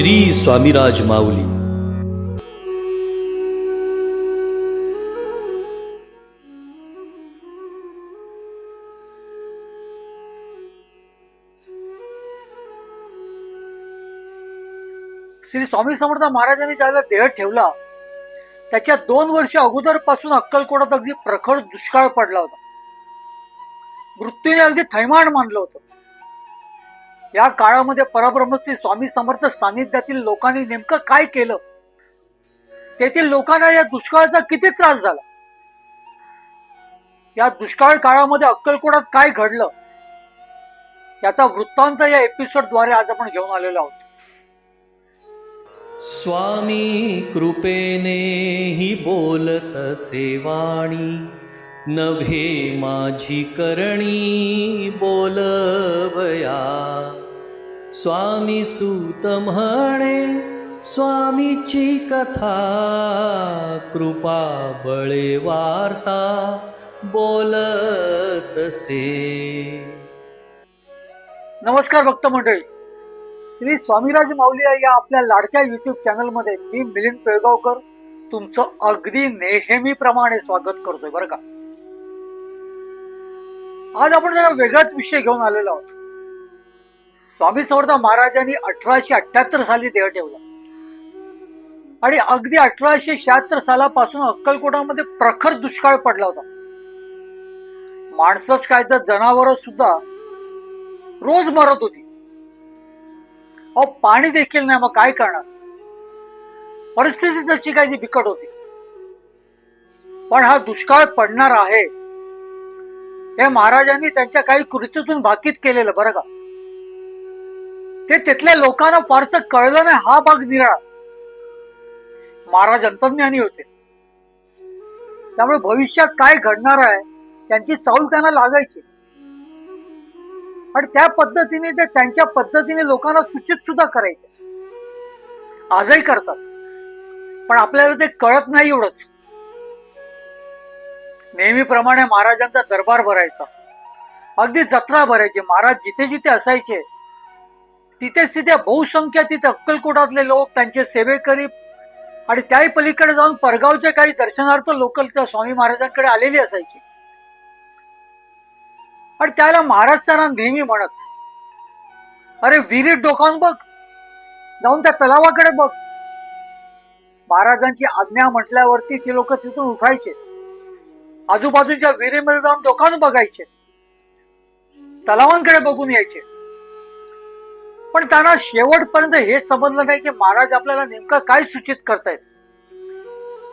श्री स्वामीराज माऊली. श्री स्वामी समर्थ महाराजांनी ज्याला देह ठेवला त्याच्या दोन वर्ष अगोदरपासून अक्कलकोटात अगदी प्रखर दुष्काळ पडला होता. मृत्यूने अगदी थैमान मानलं होतं. या काळामध्ये परब्रह्मचे स्वामी समर्थ सानिध्यातील लोकांनी नेमकं काय केलं? तेथील लोकांना या दुष्काळाचा किती त्रास झाला? या दुष्काळ काळामध्ये अक्कलकोटात काय घडलं? याचा वृत्तांत या एपिसोडद्वारे आज आपण घेऊन आलेलो आहोत. स्वामी कृपेने ही बोलत सेवाणी नभे माझी करणी बोलवया. स्वामी सूत म्हणे स्वामीची कथा कृपा बळे वार्ता बोलतसे नमस्कार भक्त मंडळी. श्री स्वामीराज माऊली या आपल्या लाडक्या युट्यूब चॅनलमध्ये मी मिलिंद पेळगावकर तुमचं अगदी नेहमीप्रमाणे स्वागत करतोय बरं का? आज आपण जरा वेगळाच विषय घेऊन आलेलो आहोत. स्वामी समर्थ महाराजांनी अठराशे अठ्याहत्तर साली देह ठेवला. आणि अगदी अठराशे शहात्तर सालापासून अक्कलकोटामध्ये प्रखर दुष्काळ पडला होता. माणसंच काय तर जनावर सुद्धा रोज मरत होती. अहो पाणी देखील नाही मग काय करणार? परिस्थिती जशी काही बिकट होती. पण हा दुष्काळ पडणार आहे हे महाराजांनी त्यांच्या काही कृतीतून भाकीत केलेलं बरं का? ते तिथल्या लोकांना फारसं कळलं नाही हा भाग निराळा. महाराज अंतर्ज्ञानी होते. त्यामुळे भविष्यात काय घडणार आहे त्यांची चाऊल त्यांना लागायची. आणि त्या पद्धतीने ते त्यांच्या पद्धतीने लोकांना सूचित सुद्धा करायचे. आजही करतात. पण आपल्याला ते कळत नाही एवढंच. नेहमीप्रमाणे महाराजांचा दरबार भरायचा. अगदी जत्रा भरायची. महाराज जिथे जिथे असायचे तिथेच तिथे बहुसंख्य तिथे अक्कलकोटातले लोक त्यांचे सेवेकरी आणि त्याही पलीकडे जाऊन परगावचे काही दर्शनार्थ लोक त्या स्वामी महाराजांकडे आलेली असायची. आणि त्याला महाराज त्यांना नेहमी म्हणत अरे विहिरीत डोकावून बघ जाऊन त्या तलावाकडे बघ. महाराजांची आज्ञा म्हटल्यावरती ती लोक तिथून उठायचे. आजूबाजूच्या विहिरीमध्ये जाऊन डोकावून बघायचे. तलावांकडे बघून यायचे. पण त्यांना शेवटपर्यंत हे समजलं नाही की महाराज आपल्याला नेमकं काय सूचित करतायत.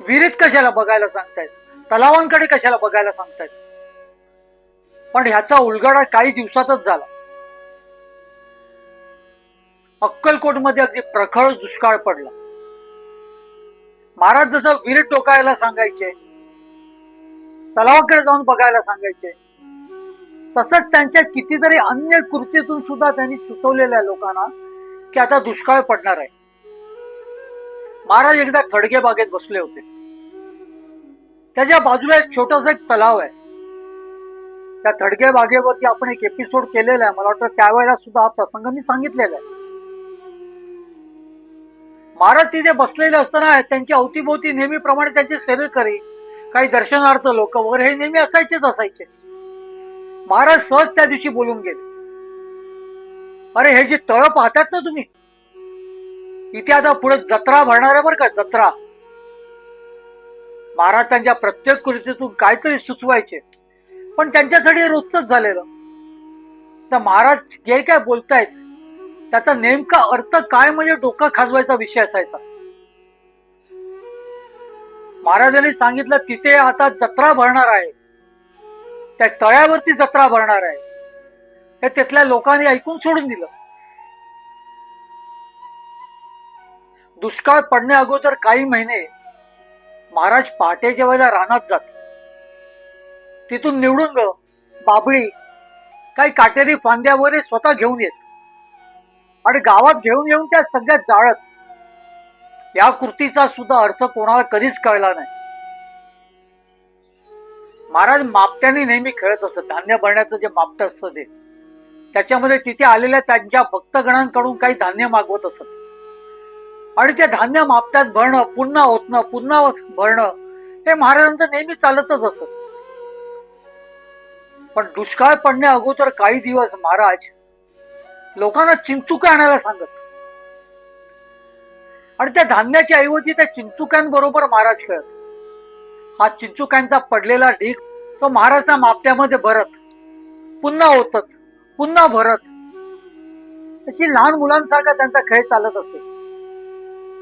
विहिरीत कशाला बघायला सांगतायत? तलावांकडे कशाला बघायला सांगतायत? पण ह्याचा उलगडा काही दिवसातच झाला. अक्कलकोटमध्ये अगदी प्रखळ दुष्काळ पडला. महाराज जसं विहिरीत टोकायला सांगायचे तलावाकडे जाऊन बघायला सांगायचे तसंच त्यांच्या कितीतरी अन्य कृतीतून सुद्धा त्यांनी सुचवलेल्या लोकांना की आता दुष्काळ पडणार आहे. महाराज एकदा थडगे बागेत बसले होते. त्याच्या बाजूला एक छोटासा एक तलाव आहे. त्या थडगे बागेवरती आपण एक एपिसोड केलेला आहे. मला वाटतं त्यावेळेला सुद्धा हा प्रसंग मी सांगितलेला आहे. महाराज तिथे बसलेले असताना त्यांच्या अवतीभोवती नेहमीप्रमाणे त्यांचे सेवेकरी काही दर्शनार्थ लोक वगैरे हे नेहमी असायचेच असायचे. महाराज सहज त्या दिवशी बोलून गेले. अरे हे जे तळ पाहतात ना तुम्ही इथे आता पुढे जत्रा भरणार आहे बरं का जत्रा. महाराज त्यांच्या प्रत्येक कृतीतून काहीतरी सुचवायचे. पण त्यांच्यासाठी रोजच झालेलं. तर महाराज जे काय बोलतायत त्याचा नेमका अर्थ काय म्हणजे डोका खाजवायचा विषय असायचा. महाराजांनी सांगितलं तिथे आता जत्रा भरणार आहे. त्या तळ्यावरती जत्रा भरणार आहे. हे तिथल्या लोकांनी ऐकून सोडून दिलं. दुष्काळ पडण्या अगोदर काही महिने महाराज पहाटेच्या वेळेला रानात जात. तिथून निवडून बाबळी काही काटेरी फांद्या वगैरे स्वतः घेऊन येत. आणि गावात घेऊन येऊन त्या सगळ्यात जाळत. या कृतीचा सुद्धा अर्थ कोणाला कधीच कळला नाही. महाराज मापट्याने नेहमी खेळत असत. धान्य भरण्याचं जे मापट असतं ते. त्याच्यामध्ये तिथे आलेल्या त्यांच्या भक्तगणांकडून काही धान्य मागवत असत. आणि ते धान्य मापत्यात भरणं पुन्हा ओतणं पुन्हा भरणं हे महाराजांचं नेहमी चालतच असत. पण दुष्काळ पडण्या अगोदर काही दिवस महाराज लोकांना चिंचुका आणायला सांगत. आणि त्या धान्याच्या ऐवजी त्या चिंचुक्यांबरोबर महाराज खेळत. हा चिंचुक्यांचा पडलेला ढीक तो महाराजना मापट्यामध्ये भरत पुन्हा होतत पुन्हा भरत. अशी लहान मुलांसारखा त्यांचा खेळ चालत असे.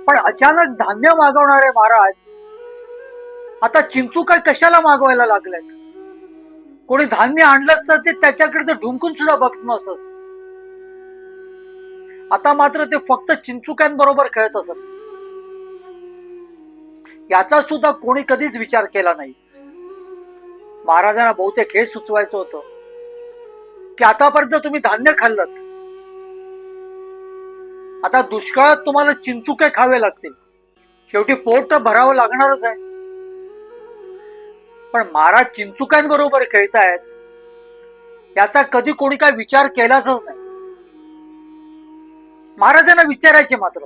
पण अचानक धान्य मागवणारे महाराज आता चिंचुका कशाला मागवायला लागलेत? कोणी धान्य आणलंच तर ते त्याच्याकडे ते ढुंकून सुद्धा बघत नसत. आता मात्र ते फक्त चिंचुक्यांबरोबर खेळत असत. याचा सुद्धा कोणी कधीच विचार केला नाही. महाराजांना बहुतेक हे सुचवायचं होतं. की आतापर्यंत तुम्ही धान्य खाल्लत. आता दुष्काळात तुम्हाला चिंचुके खावे लागतील? शेवटी पोट तर भरावं लागणारच आहे. पण महाराज चिंचुक्यांबरोबर खेळतायत याचा कधी कोणी काय विचार केलाच नाही. महाराजांना विचारायचे मात्र.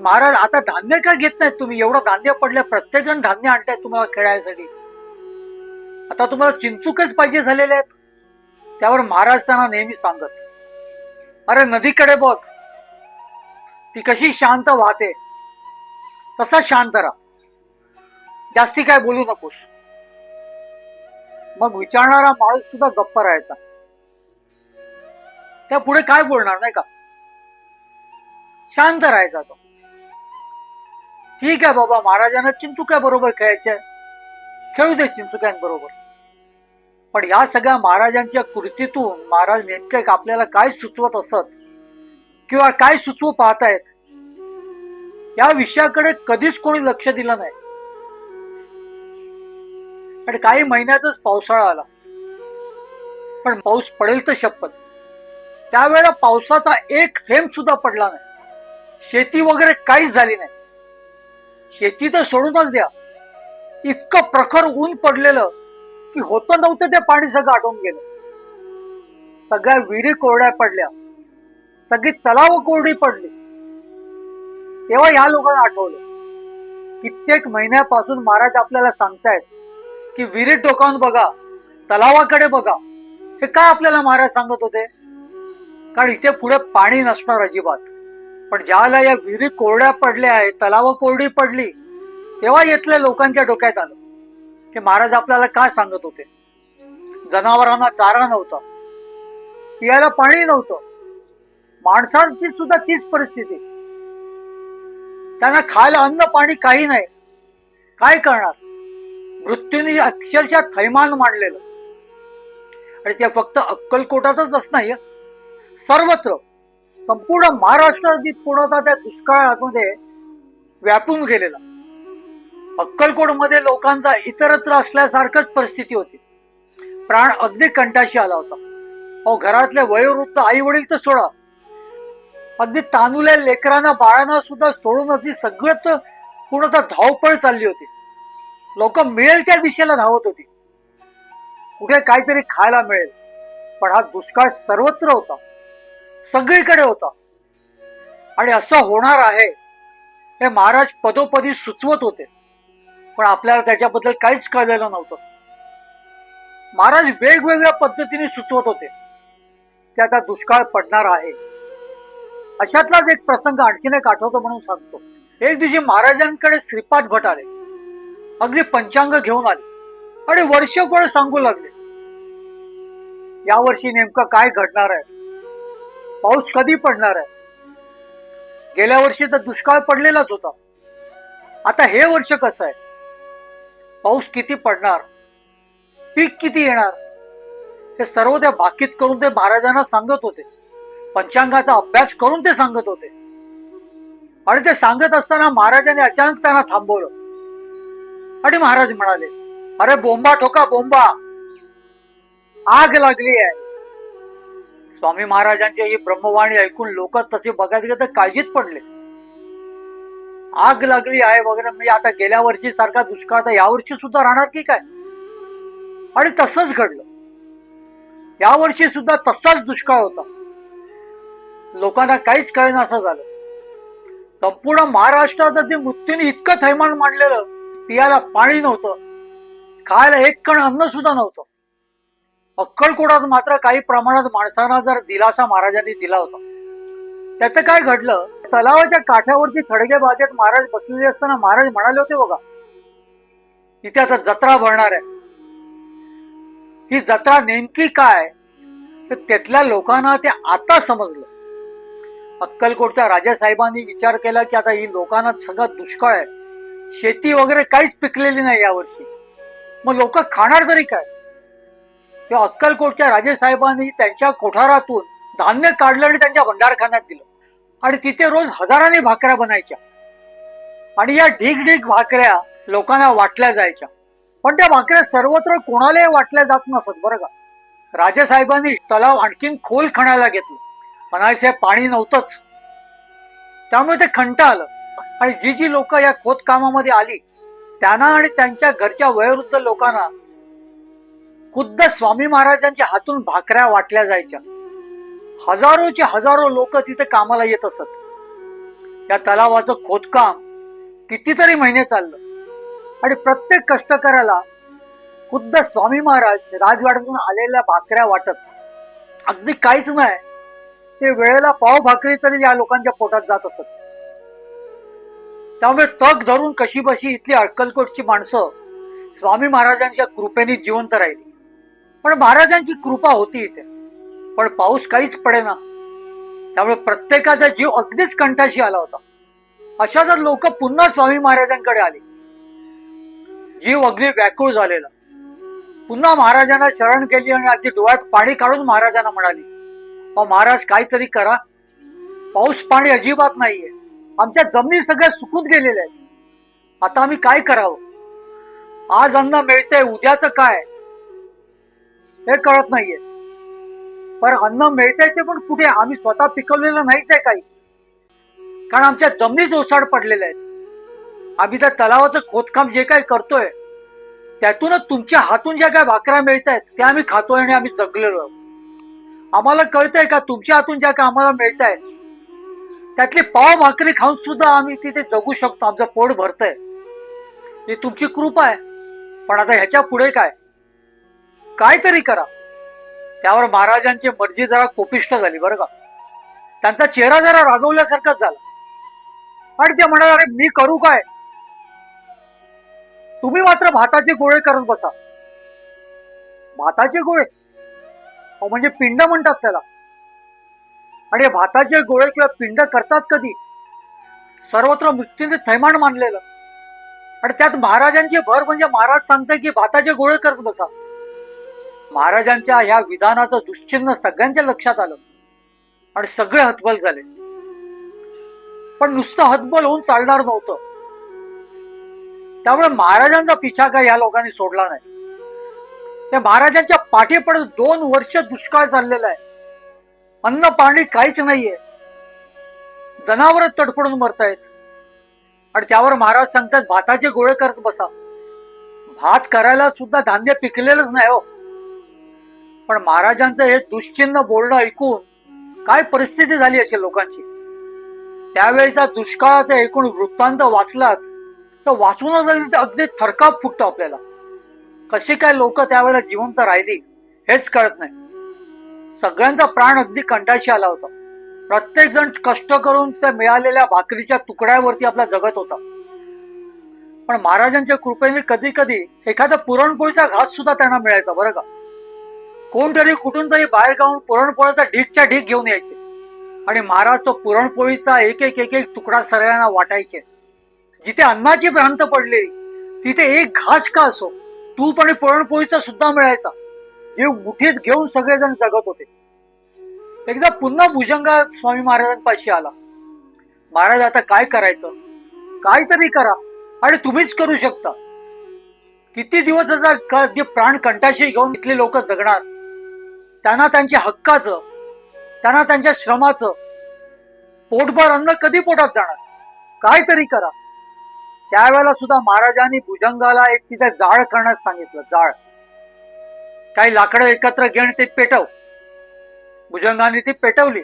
महाराज आता धान्य का घेत नाहीत तुम्ही? एवढं धान्य पडलं प्रत्येक जण धान्य आणताय तुम्हाला खेळायसाठी. आता तुम्हाला चिंचुकच पाहिजे झालेले आहेत. त्यावर महाराज त्यांना नेहमी सांगत. अरे नदीकडे बघ. ती कशी शांत वाहते. तसा शांत राहा. जास्ती काय बोलू नकोस. मग विचारणारा माणूस सुद्धा गप्प राहायचा. त्या पुढे काय बोलणार नाही का? शांत राहायचा तो. ठीक आहे बाबा महाराजांना चिंचुक्या बरोबर खेळायचे खेळू दे चिंचुक्यांबरोबर. पण या सगळ्या महाराजांच्या कृतीतून महाराज नेमके आपल्याला काय सुचवत असत? किंवा काय सुचवू पाहतायत? या विषयाकडे कधीच कोणी लक्ष दिलं नाही. आणि काही महिन्यातच पावसाळा आला. पण पाऊस पडेल तर शपथ. त्यावेळेला पावसाचा एक थेंब सुद्धा पडला नाही. शेती वगैरे काहीच झाली नाही. शेती तर सोडूनच द्या. इतकं प्रखर ऊन पडलेलं. की होतं नव्हतं ते पाणी सगळं आटून गेलं. सगळ्या विहिरी कोरड्या पडल्या. सगळी तलाव कोरडी पडली. तेव्हा या लोकांना आठवलं. कित्येक महिन्यापासून महाराज आपल्याला सांगतायत की विहिरीत डोकावून बघा तलावाकडे बघा. हे का आपल्याला महाराज सांगत होते? कारण इथे पुढे पाणी नसणार अजिबात. पण ज्याला या विहिरी कोरड्या पडल्या आहेत तलाव कोरडी पडली तेव्हा येथल्या लोकांच्या डोक्यात आलं. की महाराज आपल्याला काय सांगत होते? जनावरांना चारा नव्हता. पियाला पाणी नव्हतं. माणसांची सुद्धा तीच परिस्थिती. त्यांना खायला अन्न पाणी काही नाही. काय करणार? मृत्यूने अक्षरशः थैमान मांडलेलं. आणि ते फक्त अक्कलकोटातच नाही सर्वत्र संपूर्ण महाराष्ट्र पूर्णतः त्या दुष्काळामध्ये व्यापून गेलेला. अक्कलकोटमध्ये लोकांचा इतरत्र असल्यासारखंच परिस्थिती होती. प्राण अगदी कंटाशी आला होता. अहो घरातले वयोवृद्ध आई वडील तर सोडा. अगदी तानुल्या लेकरांना बाळांना सुद्धा सोडून अगदी सगळंच पूर्णतः धावपळ चालली होती. लोक मिळेल त्या दिशेला धावत होती. कुठे काहीतरी खायला मिळेल. पण हा दुष्काळ सर्वत्र होता. सगळीकडे होता. आणि असं होणार आहे हे महाराज पदोपदी सुचवत होते. पण आपल्याला त्याच्याबद्दल काहीच कळलेलं नव्हतं. महाराज वेगवेगळ्या पद्धतीने सुचवत होते की आता दुष्काळ पडणार आहे. अशातलाच एक प्रसंग आणखीन एक आठवतो म्हणून सांगतो. एक दिवशी महाराजांकडे श्रीपाद भट आले. अगदी पंचांग घेऊन आले आणि वर्षभर सांगू लागले. यावर्षी नेमकं काय घडणार आहे? पाऊस कधी पडणार आहे? गेल्या वर्षी तर दुष्काळ पडलेलाच होता. आता हे वर्ष कसं आहे? पाऊस किती पडणार? पीक किती येणार? हे सर्व त्या बाकीत करून ते महाराजांना सांगत होते. पंचांगाचा अभ्यास करून ते सांगत होते. आणि ते सांगत असताना महाराजांनी अचानक त्यांना थांबवलं. आणि महाराज म्हणाले अरे बोंबा ठोका बोंबा! आग लागली आहे. स्वामी महाराजांची ही ब्रह्मवाणी ऐकून लोक तसे बघायला गेले तर काळजीत पडले. आग लागली आहे वगैरे. म्हणजे आता गेल्या वर्षी सारखा दुष्काळ आता यावर्षी सुद्धा राहणार की काय? आणि तसंच घडलं. यावर्षी सुद्धा तसाच दुष्काळ होता. लोकांना काहीच कळेन असं झालं. संपूर्ण महाराष्ट्रात ते मृत्यूने इतकं थैमान मांडलेलं पियाला पाणी नव्हतं. खायला एक कण अन्न सुद्धा नव्हतं. अक्कलकोटात मात्र काही प्रमाणात माणसांना जर दिलासा महाराजांनी दिला होता. त्याचं काय घडलं? तलावाच्या काठावरती थडगे बागेत महाराज बसलेले असताना महाराज म्हणाले होते बघा इथे आता जत्रा भरणार आहे. ही जत्रा नेमकी काय तर त्यातल्या लोकांना ते आता समजलं. अक्कलकोटच्या राजासाहेबांनी विचार केला की आता ही लोकांना सगळं दुष्काळ आहे. शेती वगैरे काहीच पिकलेली नाही यावर्षी. मग लोक खाणार तरी काय? तेव्हा अक्कलकोटच्या राजेसाहेबांनी त्यांच्या कोठारातून धान्य काढलं आणि त्यांच्या भंडारखान्यात दिलं. आणि तिथे रोज हजारांनी भाकऱ्या बनायच्या. आणि या ढीग ढीग भाकऱ्या लोकांना वाटल्या जायच्या. पण त्या भाकऱ्या सर्वत्र कोणालाही वाटल्या जात नसत बरं का. राजेसाहेबांनी तलाव आणखीन खोल खणायला घेतलं. म्हणायचे पाणी नव्हतंच. त्यामुळे ते खंट आलं. आणि जी जी लोक या खोदकामामध्ये आली त्यांना आणि त्यांच्या घरच्या वयोवृद्ध लोकांना खुद्द स्वामी महाराजांच्या हातून भाकऱ्या वाटल्या जायच्या. हजारोचे हजारो लोक तिथे कामाला येत असत. या तलावाचं खोदकाम कितीतरी महिने चाललं. आणि प्रत्येक कष्टकऱ्याला खुद्द स्वामी महाराज राजवाड्यातून आलेल्या भाकऱ्या वाटत. अगदी काहीच नाही. ते वेळेला पाव भाकरी तरी या लोकांच्या पोटात जात असत. त्यामुळे तग धरून कशी बशी इथली अक्कलकोटची माणसं स्वामी महाराजांच्या कृपेने जिवंत राहिली. पण महाराजांची कृपा होती इथे. पण पाऊस काहीच पडेना त्यामुळे प्रत्येकाचा जीव अगदीच कंठाशी आला होता. अशा जर लोक पुन्हा स्वामी महाराजांकडे आली. जीव अगदी व्याकुळ झालेला. पुन्हा महाराजांना शरण केली आणि अगदी डोळ्यात पाणी काढून महाराजांना म्हणाली अहो महाराज काहीतरी करा. पाऊस पाणी अजिबात नाहीये. आमच्या जमिनी सगळ्या सुकून गेलेल्या आहेत. आता आम्ही काय करावं? आज अन्न मिळतंय उद्याचं काय? हे कळत नाहीये. पण अन्न मिळतंय ते पण कुठे? आम्ही स्वतः पिकवलेलं नाहीच आहे काही. कारण आमच्या जमिनीच ओसाड पडलेल्या आहेत आम्ही त्या तलावाचं खोदकाम जे काही करतोय त्यातूनच तुमच्या हातून ज्या काय भाकऱ्या मिळत आहेत त्या आम्ही खातोय आणि आम्ही जगलेलो आहोत. आम्हाला कळतंय का तुमच्या हातून ज्या काय आम्हाला मिळत आहेत त्यातली पाव भाकरी खाऊन सुद्धा आम्ही तिथे जगू शकतो आमचं पोट भरतंय. ही तुमची कृपा आहे. पण आता ह्याच्या पुढे काय? काहीतरी करा. त्यावर महाराजांची मर्जी जरा कोपिष्ट झाली बरं का? त्यांचा चेहरा जरा रागवल्यासारखाच झाला. आणि ते म्हणाले अरे मी करू काय? तुम्ही मात्र भाताचे गोळे करत बसा. भाताचे गोळे? अहो, म्हणजे पिंड म्हणतात त्याला. आणि हे भाताचे गोळे किंवा पिंड करतात कधी? सर्वत्र मृत्यूने थैमान मानलेलं. आणि त्यात महाराजांची भर म्हणजे महाराज सांगते की भाताचे गोळे करत बसा. महाराजांच्या ह्या विधानाचं दुश्चिन्ह सगळ्यांच्या लक्षात आलं. आणि सगळे हतबल झाले. पण नुसतं हतबल होऊन चालणार नव्हतं. त्यामुळे महाराजांचा पिछा काय या लोकांनी सोडला नाही. त्या महाराजांच्या पाठीपडत दोन वर्ष दुष्काळ चाललेला आहे. अन्न पाणी काहीच नाहीये. जनावर तडफडून मरतायत. आणि त्यावर महाराज सांगतात भाताचे गोळे करत बसा. भात करायला सुद्धा धान्य पिकलेलंच नाही हो. पण महाराजांचं हे दुश्चिन्ह बोलणं ऐकून काय परिस्थिती झाली असेल लोकांची? त्यावेळेचा दुष्काळाचा एकूण वृत्तांत वाचलात तर वाचूनच अगदी- अगदी थरकाप फुटतो आपल्याला. कशी काय लोक त्यावेळेला जिवंत राहिली हेच कळत नाही. सगळ्यांचा प्राण अगदी कंटाशी आला होता. प्रत्येक जण कष्ट करून त्या मिळालेल्या भाकरीच्या तुकड्यावरती आपला जगत होता. पण महाराजांच्या कृपेने कधी कधी एखादा पुरणपोळीचा घास सुद्धा त्यांना मिळायचा बरं का? कोणतरी कुठून तरी बाहेर गावून पुरणपोळीचा ढीकच्या ढीक घेऊन यायचे. आणि महाराज तो पुरणपोळीचा एक एक एक एक तुकडा सगळ्यांना वाटायचे. जिथे अन्नाची भ्रांत पडलेली तिथे एक घास का असो तूप आणि पुरणपोळीचा सुद्धा मिळायचा. जे मुठीत घेऊन सगळेजण जगत होते. एकदा पुन्हा भुजंगा स्वामी महाराजांपाशी आला. महाराज आता काय करायचं? काहीतरी करा आणि तुम्हीच करू शकता. किती दिवस असा क- प्राण कंठाशी घेऊन इथले लोक जगणार? त्यांना त्यांच्या हक्काचं त्यांना त्यांच्या श्रमाचं पोटभर अन्न कधी पोटात जाणार? काहीतरी करा. त्यावेळेला सुद्धा महाराजांनी भुजंगाला एक तिथे जाळ करण्यास सांगितलं जाळ. काही लाकडं एकत्र घे ते पेटव. भुजंगाने ती पेटवली.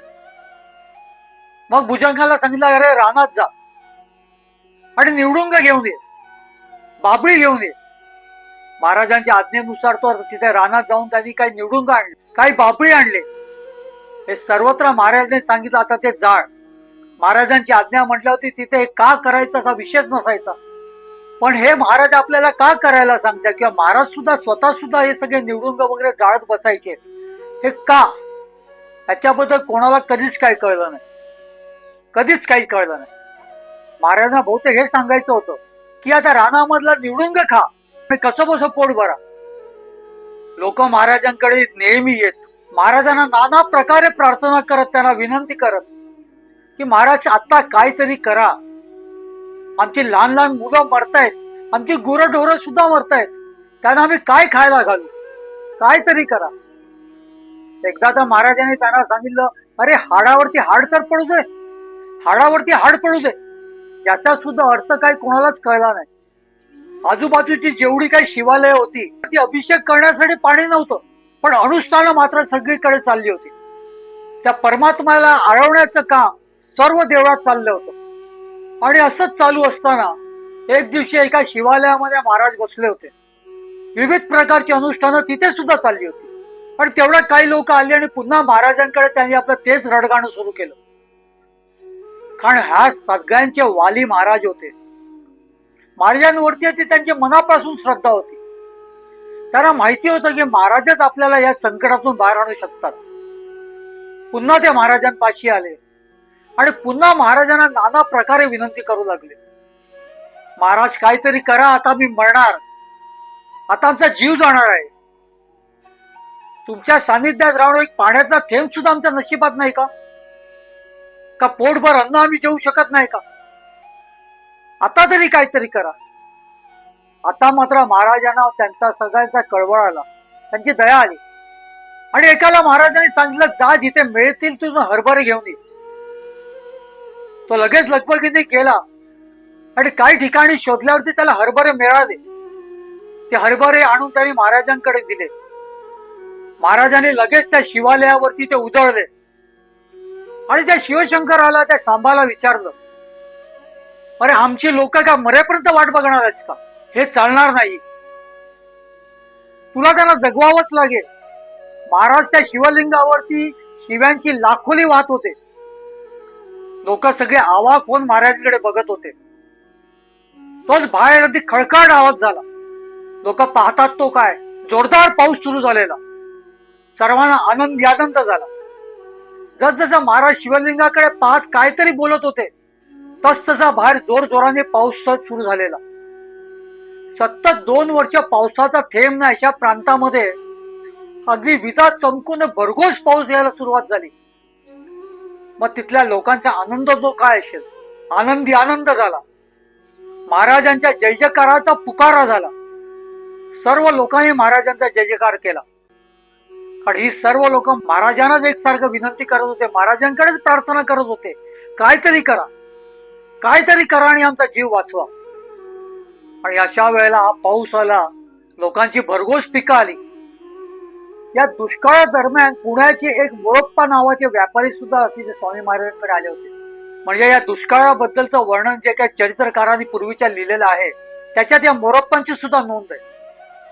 मग भुजंगाला सांगितलं अरे रानात जा. आणि निवडुंग घेऊन ये. बाबळी घेऊन ये. महाराजांच्या आज्ञेनुसार तो तिथे रानात जाऊन त्यांनी काही निवडुंग आणले काही बाबळी आणले. हे सर्वत्र महाराजांनी सांगितलं आता ते जाळ. महाराजांची आज्ञा म्हटल्या होती तिथे का करायचं असा विषयच नसायचा. पण हे महाराज आपल्याला का करायला सांगतात? किंवा महाराज सुद्धा स्वतः सुद्धा हे सगळे निवडुंग वगैरे जाळत बसायचे. हे का? त्याच्याबद्दल कोणाला कधीच काही कळलं नाही. कधीच काही कळलं नाही. महाराजांना बहुतेक हे सांगायचं होतं की आता रानामधला निवडुंग खा. आणि कसं बस पोट भरा? लोक महाराजांकडे नेहमी येत. महाराजांना नाना प्रकारे प्रार्थना करत त्यांना विनंती करत की महाराज आता काहीतरी करा. आमची लहान लहान मुलं मरतायत आमची गुरंढोरं सुद्धा मरतायत. त्यांना आम्ही काय खायला घालू? काहीतरी करा. एकदा तर महाराजांनी त्यांना सांगितलं अरे हाडावरती हाड तर पडू दे. हाडावरती हाड पडू दे. याचा सुद्धा अर्थ काही कोणालाच कळला नाही. आजूबाजूची जेवढी काही शिवालय होती ती अभिषेक करण्यासाठी पाणी नव्हतं पण अनुष्ठानं मात्र सगळीकडे चालली होती. त्या परमात्म्याला आळवण्याचं काम सर्व देवळात चाललं होतं. आणि असंच चालू असताना एक दिवशी एका शिवालयामध्ये महाराज बसले होते. विविध प्रकारची अनुष्ठानं तिथे सुद्धा चालली होती. पण तेवढ्या काही लोक आले आणि पुन्हा महाराजांकडे त्यांनी आपलं तेच रडगाणं सुरू केलं. कारण ह्या सगळ्यांचे वाली महाराज होते. महाराजांवरती ती त्यांची मनापासून श्रद्धा होती. त्यांना माहिती होतं की महाराजच आपल्याला या संकटातून बाहेर आणू शकतात. पुन्हा ते महाराजांपाशी आले. आणि पुन्हा महाराजांना नाना प्रकारे विनंती करू लागले. महाराज काहीतरी करा आता मी मरणार. आता आमचा जीव जाणार आहे. तुमच्या सानिध्यात राहणं एक पाण्याचा थेंब सुद्धा आमच्या नशिबात नाही का? का पोटभर अन्न आम्ही जेवू शकत नाही का? आता तरी काहीतरी करा. आता मात्र महाराजांना त्यांचा सगळ्यांचा कळवळ आला. त्यांची दया आली. आणि एकाला महाराजांनी सांगितलं जा जिथे मिळतील तुझं हरभरे घेऊन ये. तो लगेच लगबगीने गेला आणि काही ठिकाणी शोधल्यावरती त्याला हरभरे मिळाले. ते हरभरे आणून त्यांनी महाराजांकडे दिले. महाराजांनी लगेच त्या शिवालयावरती ते उधळले आणि त्या शिवशंकराला त्या सांबाला विचारलं. अरे आमची लोक का मरेपर्यंत वाट बघणार आहेस का? हे चालणार नाही. तुला त्यांना जगवावंच लागेल. महाराज त्या शिवलिंगावरती शिव्यांची लाखोली वाहत होते. लोक सगळे आवाक होऊन महाराजांकडे बघत होते. तोच बाहेर अगदी खळखळ आवाज झाला. लोक पाहतात तो काय? जोरदार पाऊस सुरू झालेला. सर्वांना आनंद आनंद झाला. जसजसं महाराज शिवलिंगाकडे पाहत काहीतरी बोलत होते तस तसा बाहेर जोर जोराने पाऊस सुरू झालेला. सतत दोन वर्ष पावसाचा थेंब नाही अशा प्रांतामध्ये अगदी विजा चमकून भरघोस पाऊस यायला सुरुवात झाली. मग तिथल्या लोकांचा आनंद तो काय असेल? आनंदी आनंद झाला. महाराजांच्या जय जयकाराचा पुकारा झाला. सर्व लोकांनी महाराजांचा जय जयकार केला. कारण ही सर्व लोक महाराजांनाच एकसारखं विनंती करत होते. महाराजांकडेच प्रार्थना करत होते. काहीतरी करा. काहीतरी करा आणि आमचा जीव वाचवा. आणि अशा वेळेला पाऊस आला लोकांची भरघोस पिकं आली. या दुष्काळा दरम्यान पुण्याचे एक मोरप्पा नावाचे व्यापारी सुद्धा तिथे स्वामी महाराजांकडे आले होते. म्हणजे या दुष्काळाबद्दलचं वर्णन जे काही चरित्रकारांनी पूर्वीच्या लिहिलेलं आहे त्याच्यात या मोरप्पांची सुद्धा नोंद आहे.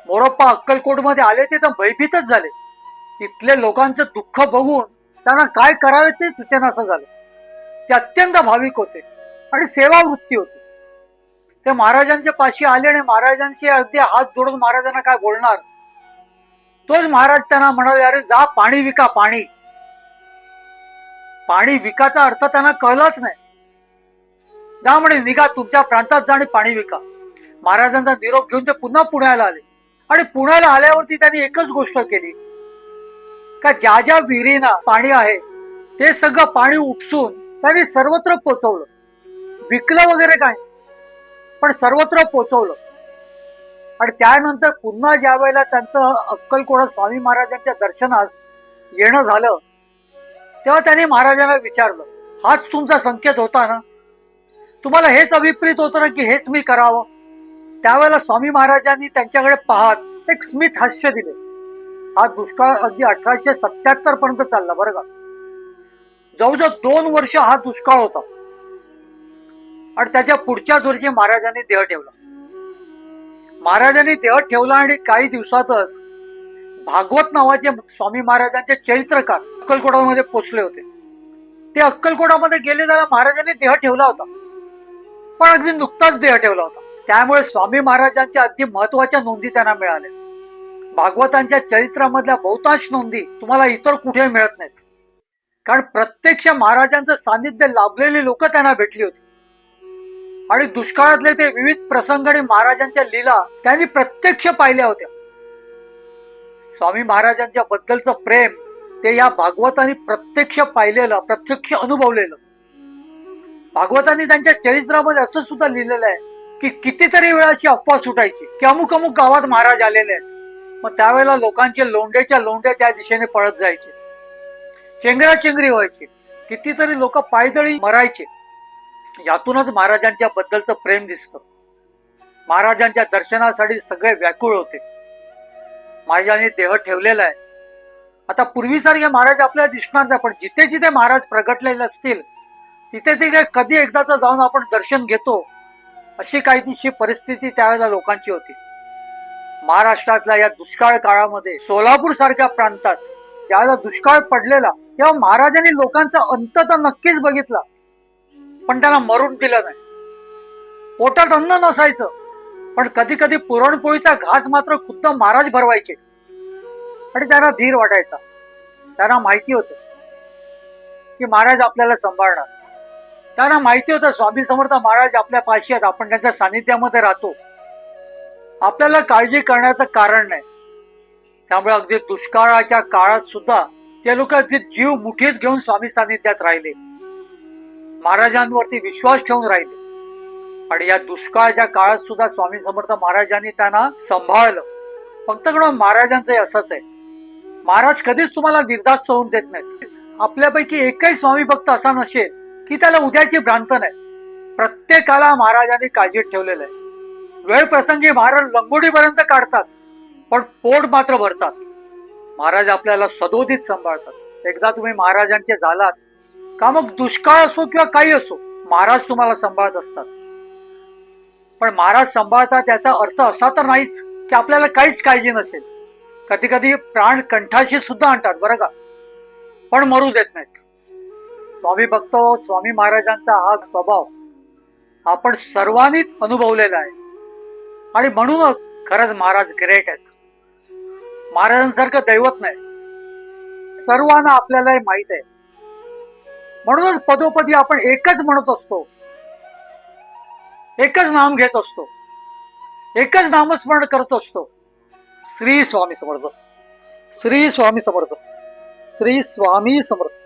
मोरप्पा अक्कलकोटमध्ये आले ते तर भयभीतच झाले. इथले लोकांचं दुःख बघून त्यांना काय करावे ते सुचेनासं झालं. ते अत्यंत भाविक होते. आणि सेवावृत्ती होती. ते महाराजांच्या पाशी आले आणि महाराजांचे अगदी हात जोडून महाराजांना काय बोलणार? तोच महाराज त्यांना म्हणाले अरे जा पाणी विका पाणी. पाणी विकाचा अर्थ त्यांना कळलाच नाही. जा म्हणे निघा तुमच्या प्रांतात जा आणि पाणी विका. महाराजांचा निरोप घेऊन ते पुन्हा पुण्याला आले. आणि पुण्याला आल्यावरती त्यांनी एकच गोष्ट केली. का ज्या ज्या विहिरीना पाणी आहे ते सगळं पाणी उपसून त्यांनी सर्वत्र पोचवलं. विकलं वगैरे काय? पण सर्वत्र पोचवलं. आणि त्यानंतर पुन्हा ज्या वेळेला त्यांचं अक्कलकोटा स्वामी महाराजांच्या दर्शनास येणं झालं तेव्हा त्यांनी महाराजांना विचारलं हाच तुमचा संकेत होता ना? तुम्हाला हेच अभिप्रेत होतं ना की हेच मी करावं? त्यावेळेला स्वामी महाराजांनी त्यांच्याकडे पाहत एक स्मित हास्य दिले. हा दुष्काळ अगदी अठराशे सत्याहत्तर पर्यंत चालला बरं का? जवळजवळ दोन वर्ष हा दुष्काळ होता. आणि त्याच्या पुढच्याच वर्षी महाराजांनी देह ठेवला. महाराजांनी देह ठेवला आणि काही दिवसातच भागवत नावाचे स्वामी महाराजांचे चरित्रकार अक्कलकोटामध्ये पोचले होते. ते अक्कलकोटामध्ये गेले त्याला महाराजांनी देह ठेवला होता. पण अगदी नुकताच देह ठेवला होता. त्यामुळे स्वामी महाराजांच्या अगदी महत्त्वाच्या नोंदी त्यांना मिळाल्या. भागवतांच्या चरित्रामधल्या बहुतांश नोंदी तुम्हाला इतर कुठे मिळत नाहीत. कारण प्रत्यक्ष महाराजांचं सानिध्य लाभलेली लोक त्यांना भेटली होती. आणि दुष्काळातले ते विविध प्रसंग आणि महाराजांच्या लीला त्यांनी प्रत्यक्ष पाहिल्या होत्या. स्वामी महाराजांच्या बद्दलचं प्रेम ते या भागवतांनी प्रत्यक्ष पाहिलेलं प्रत्यक्ष अनुभवलेलं. भागवतांनी त्यांच्या चरित्रामध्ये असं सुद्धा लिहिलेलं आहे की कितीतरी वेळा अशी अफवा सुटायची की अमुक अमुक गावात महाराज आलेले आहेत. मग त्यावेळेला लोकांचे लोंढेच्या लोंढे त्या दिशेने पळत जायचे. चेंगराचेंगरी व्हायची. कितीतरी लोक पायदळी मरायचे. यातूनच महाराजांच्या बद्दलचं प्रेम दिसतं. महाराजांच्या दर्शनासाठी सगळे व्याकुळ होते. महाराजांनी देह ठेवलेला आहे. आता पूर्वीसारखे महाराज आपल्याला दिसणार नाही पण जिथे जिथे महाराज प्रगटलेले असतील तिथे तिथे कधी एकदाच जाऊन आपण दर्शन घेतो अशी काही तिशी परिस्थिती त्यावेळेला लोकांची होती. महाराष्ट्रातल्या या दुष्काळ काळामध्ये सोलापूर सारख्या प्रांतात ज्यावेळेला दुष्काळ पडलेला तेव्हा महाराजांनी लोकांचा अंत तर नक्कीच बघितला. पण त्याला मरून दिलं नाही. पोटात अन्न नसायचं पण कधी कधी पुरणपोळीचा घास मात्र खुद्द महाराज भरवायचे. आणि त्यांना धीर वाटायचा. त्यांना माहिती होतं की महाराज आपल्याला सांभाळणार. त्यांना माहिती होतं स्वामी समर्थ महाराज आपल्या पाशी आहेत आपण त्यांच्या सानिध्यामध्ये राहतो. आपल्याला काळजी करण्याचं कारण नाही. त्यामुळे अगदी दुष्काळाच्या काळात सुद्धा ते लोक अगदी जीव मुठीत घेऊन स्वामी सानिध्यात राहिले. महाराजांवरती विश्वास ठेवून राहिले. आणि या दुष्काळाच्या काळात सुद्धा स्वामी समर्थ महाराजांनी त्यांना सांभाळलं. फक्त कडं महाराजांचं असंच आहे. महाराज कधीच तुम्हाला निर्धास्त होऊन देत नाहीत. आपल्यापैकी एकही स्वामी भक्त असा नसेल की त्याला उद्याची भ्रांत नाही. प्रत्येकाला महाराजांनी काळजीत ठेवलेलं आहे. वेळ प्रसंगी महाराज लंगोडीपर्यंत काढतात पण पोट मात्र भरतात. महाराज आपल्याला सदोदित सांभाळतात. एकदा तुम्ही महाराजांचे झालात का मग दुष्काळ असो किंवा काही असो महाराज तुम्हाला सांभाळत असतात. पण महाराज सांभाळतात याचा अर्थ असा तर नाहीच की आपल्याला काहीच काळजी नसेल. कधी कधी प्राण कंठाशी सुद्धा आणतात बरं का? पण मरू देत नाहीत. स्वामी भक्त स्वामी महाराजांचा हा स्वभाव आपण सर्वांनीच अनुभवलेला आहे. आणि म्हणूनच खरंच महाराज ग्रेट आहेत. महाराजांसारखं दैवत नाही. सर्वांना आपल्याला हे माहीत आहे. म्हणूनच पदोपदी आपण एकच म्हणत असतो. एकच नाम घेत असतो. एकच नामस्मरण करत असतो. श्री स्वामी समर्थ. श्री स्वामी समर्थ. श्री स्वामी समर्थ.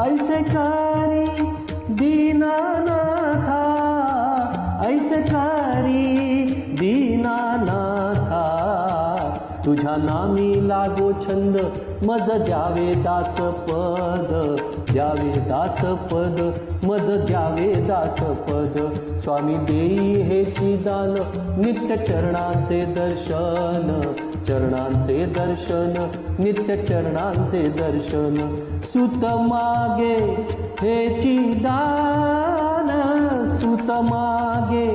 ऐसे करी दीनानाथा ऐसे करी दीनानाथा। तुझ्या नामी लागो छंद मज द्यावे दास पद द्यावे दास पद मज द्यावे दास पद। स्वामी देई हे दान नित्य चरणाचे दर्शन। चरणांचे दर्शन नित्य चरणांचे दर्शन. सुत मागे हेची दान सुत मागे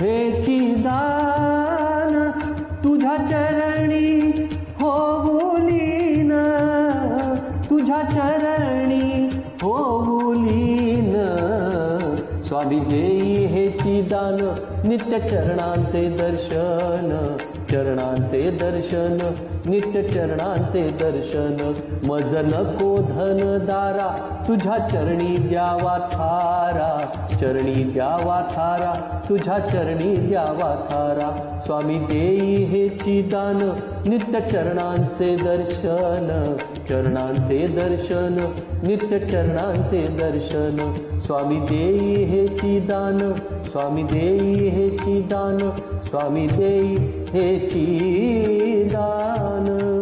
हेची दान. तुझ्या चरणी होऊलीन तुझ्या चरणी स्वामी देई हे दान. नित्य चरणांचे दर्शन चरणांचे दर्शन नित्य चरणांचे दर्शन. मज नको धन दारा तुझ्या चरणी द्यावा थारा. चरणी द्यावा थारा तुझ्या चरणी द्यावा थारा. स्वामी देई हे दान. नित्य चरणांचे दर्शन चरणांचे दर्शन नित्य चरणांचे दर्शन. स्वामी देई हे दान स्वामी देई हे दान स्वामी देई हे दान.